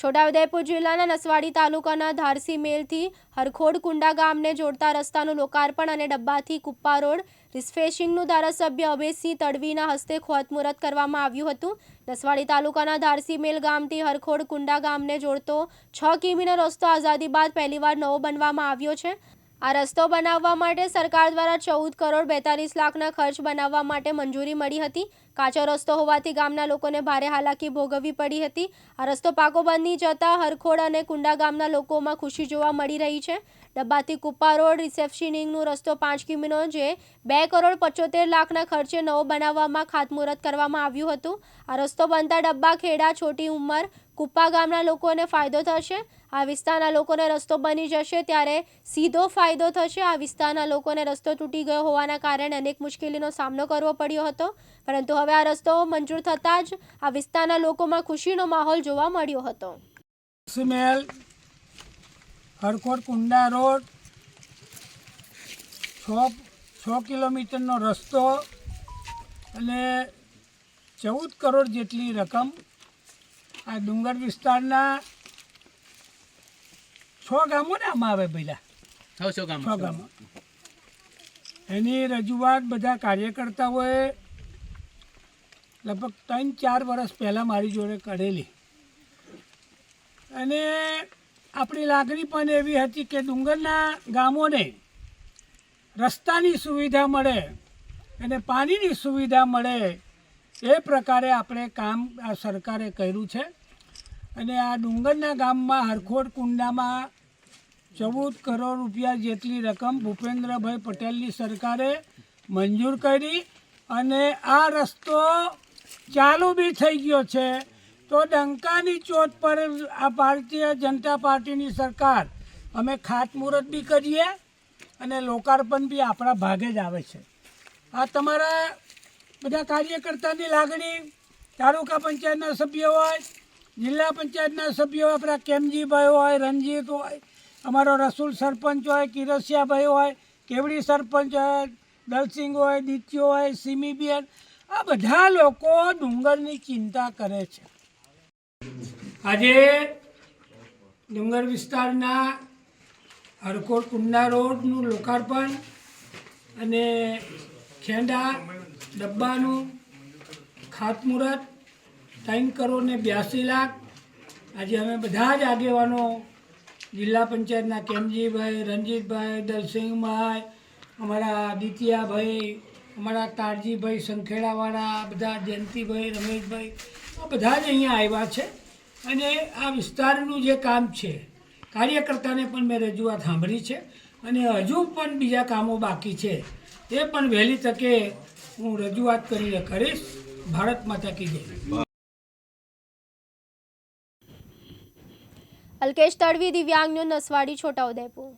છોટાઉદેપુર જિલ્લાના નસવાડી તાલુકાના ધારસી મેલથી હરખોડ કુંડા ગામને જોડતા રસ્તાનું લોકાર્પણ અને ડબ્બાથી કુપ્પા રોડ રિસ્ફેશિંગનું ધારાસભ્ય અભયસિંહ તડવીના હસ્તે ખોતમુહૂર્ત કરવામાં આવ્યું હતું. નસવાડી તાલુકાના ધારસી મેલ ગામથી હરખોડ કુંડા ગામને જોડતો છ કિમીનો રસ્તો આઝાદી બાદ પહેલીવાર નવો બનવામાં આવ્યો છે. આ રસ્તો બનાવવા માટે સરકાર દ્વારા ચૌદ કરોડ બેતાલીસ લાખના ખર્ચ બનાવવા માટે મંજૂરી મળી હતી. કાચો રસ્તો હોવાથી ગામના લોકોને ભારે હાલાકી ભોગવવી પડી હતી. આ રસ્તો પાકો બની જતા હરખોડ અને કુંડા ગામના લોકોમાં ખુશી જોવા મળી રહી છે. ડબ્બાથી કુપ્પા રોડ રિસેપ્શનિંગનો રસ્તો પાંચ કિમીનો જે બે કરોડ પચોતેર લાખના ખર્ચે નવો બનાવવામાં ખાતમુહૂર્ત કરવામાં આવ્યું હતું. આ રસ્તો બનતા ડબ્બા, ખેડા, છોટી ઉંમર કુપ્પા ગામના લોકોને ફાયદો થશે. આ વિસ્તારના લોકોને રસ્તો બની જશે ત્યારે સીધો ફાયદો થશે. આ વિસ્તારના લોકોને રસ્તો તૂટી ગયો હોવાના કારણે અનેક મુશ્કેલીનો સામનો કરવો પડ્યો હતો. પરંતુ હવે આ રસ્તો મંજૂર થતાં જ આ વિસ્તારના લોકોમાં ખુશીનો માહોલ જોવા મળ્યો હતો. હરકોટ કુંડા રોડ છ છ કિલોમીટરનો રસ્તો અને ચૌદ કરોડ જેટલી રકમ આ ડુંગર વિસ્તારના છ ગામો ને આમાં આવે પહેલાં છો ગામો. એની રજૂઆત બધા કાર્યકર્તાઓએ લગભગ ત્રણ ચાર વર્ષ પહેલાં મારી જોડે કરેલી અને આપણી લાગણી પણ એવી હતી કે ડુંગરના ગામોને રસ્તાની સુવિધા મળે અને પાણીની સુવિધા મળે એ પ્રકારે આપણે કામ આ સરકારે કર્યું છે. અને આ ડુંગરના ગામમાં હરખોડ કુંડામાં ચૌદ કરોડ રૂપિયા જેટલી રકમ ભૂપેન્દ્રભાઈ પટેલની સરકારે મંજૂર કરી અને આ રસ્તો ચાલુ બી થઈ ગયો છે. તો ડંકાની ચોટ પર આ ભારતીય જનતા પાર્ટીની સરકાર અમે ખાતમુહૂર્ત બી કરીએ અને લોકાર્પણ બી આપણા ભાગે જ આવે છે. આ તમારા બધા કાર્યકર્તાની લાગણી, તાલુકા પંચાયતના સભ્યો હોય, જિલ્લા પંચાયતના સભ્યો આપણા કેમજીભાઈ હોય, રણજીત હોય, અમારો રસુલ સરપંચ હોય, કિરસિયાભાઈ હોય, કેવડી સરપંચ હોય, દલસિંહ હોય, દિત્યો હોય, સિમીબેન, આ બધા લોકો ડુંગરની ચિંતા કરે છે. આજે ડુંગર વિસ્તારના હરકોટ કુંડા રોડનું લોકાર્પણ અને ખેંડા ડબ્બાનું ખાતમુહૂર્ત ત્રણ કરોડ ને બ્યાસી લાખ. આજે અમે બધા જ આગેવાનો જિલ્લા પંચાયતના કેમજીભાઈ, રણજીતભાઈ, દલસિંહભાઈ, અમારા દિતિયાભાઈ અમારા તારજીભાઈ, સંખેડાવાળા, બધા જયંતિભાઈ, રમેશભાઈ, આ બધા જ અહીંયા આવ્યા છે. અને આ વિસ્તારનું જે કામ છે, કાર્યકર્તાને પણ મેં રજૂઆત સાંભળી છે. અને હજુ પણ બીજા કામો બાકી છે. એ પણ વહેલી તકે હું રજૂઆત કરીને કરીશ. ભારત માતા કી જય. અલ્કેશ તડવી દિવ્યાંગ ન્યૂઝ નસવાડી, છોટાઉદેપુર.